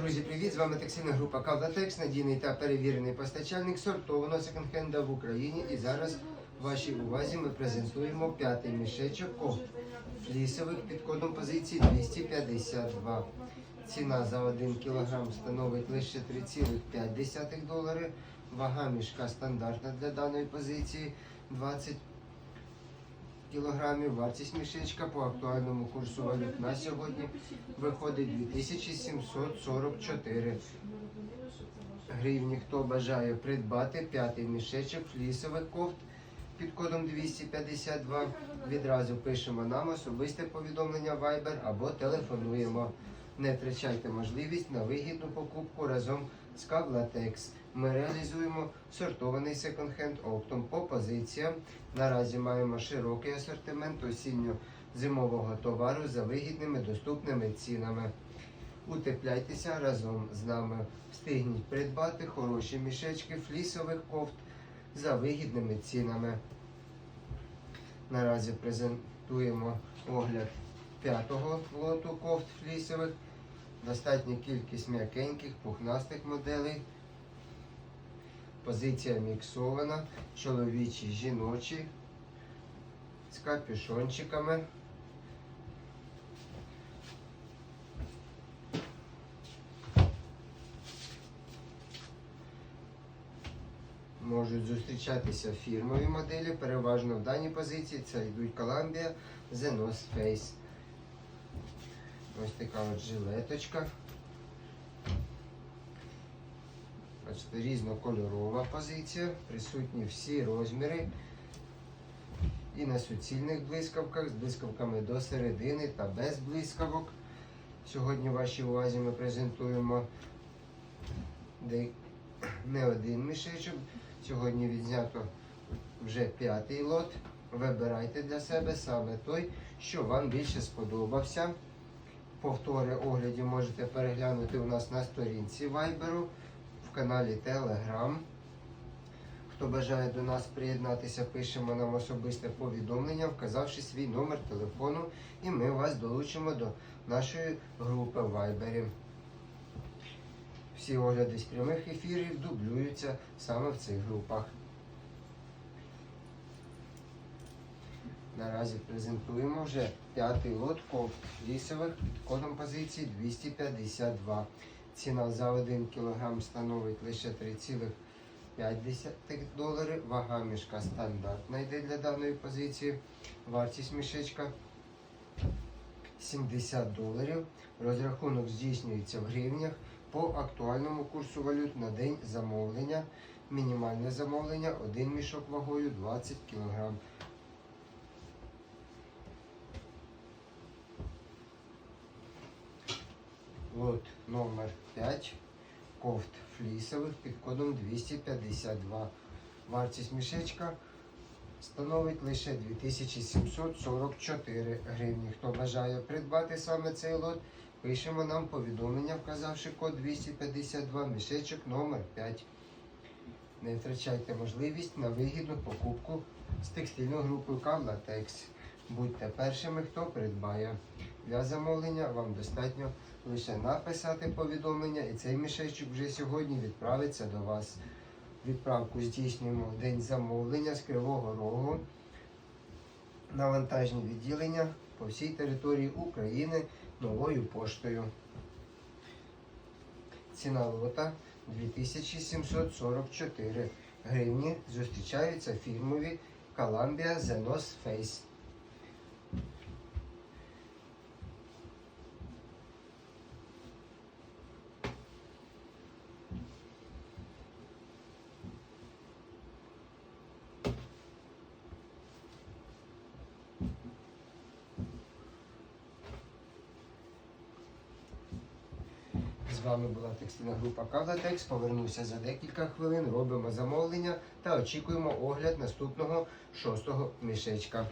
Друзі, привіт! З вами текстильна група Кавлатекс, надійний та перевірений постачальник сортованого секонд-хенда в Україні. І зараз вашій увазі ми презентуємо п'ятий мішечок флісових під кодом позиції 252. Ціна за 1 кг становить лише 3,5 долари. Вага мішка стандартна для даної позиції 20 кілограмів. Вартість мішечка по актуальному курсу валют на сьогодні виходить 2744 гривні. Хто бажає придбати п'ятий мішечок флісових кофт під кодом 252, відразу пишемо нам особисте повідомлення Viber або телефонуємо. Не втрачайте можливість на вигідну покупку разом з Кавлатекс. Ми реалізуємо сортований секонд-хенд оптом по позиціям. Наразі маємо широкий асортимент осінньо-зимового товару за вигідними доступними цінами. Утепляйтеся разом з нами. Встигніть придбати хороші мішечки флісових кофт за вигідними цінами. Наразі презентуємо огляд п'ятого лоту кофт флісових. Достатня кількість м'якеньких, пухнастих моделей. Позиція міксована, чоловічі, жіночі, з капюшончиками. Можуть зустрічатися фірмові моделі, переважно в даній позиції це йдуть Columbia, The North Face. Ось така от жилеточка. Бачите, різнокольорова позиція, присутні всі розміри. І на суцільних блискавках з блискавками до середини та без блискавок. Сьогодні вашій увазі ми презентуємо не один мішечок. Сьогодні відзнято вже п'ятий лот. Вибирайте для себе саме той, що вам більше сподобався. Повтори оглядів можете переглянути у нас на сторінці Viber, в каналі Telegram. Хто бажає до нас приєднатися, пишемо нам особисте повідомлення, вказавши свій номер телефону, і ми вас долучимо до нашої групи в Viber. Всі огляди з прямих ефірів дублюються саме в цих групах. Наразі презентуємо вже п'ятий лот кофт лісових під кодом позиції 252. Ціна за 1 кг становить лише 3,5 долари. Вага мішка стандартна йде для даної позиції. Вартість мішечка 70 доларів. Розрахунок здійснюється в гривнях по актуальному курсу валют на день замовлення. Мінімальне замовлення один мішок вагою 20 кг. Лот номер 5 кофт флісових під кодом 252. Вартість мішечка становить лише 2744 гривні. Хто бажає придбати саме цей лот, пишемо нам повідомлення, вказавши код 252 мішечок номер 5. Не втрачайте можливість на вигідну покупку з текстильною групою Кавлатекс. Будьте першими, хто придбає. Для замовлення вам достатньо лише написати повідомлення, і цей мішечок вже сьогодні відправиться до вас. Відправку здійснюємо в день замовлення з Кривого Рогу на вантажні відділення по всій території України новою поштою. Ціна лота 2744 гривні. Зустрічаються фірмові Columbia The North Face. З вами була текстильна група Кавлатекс. Повернуся за декілька хвилин, робимо замовлення та очікуємо огляд наступного шостого мішечка.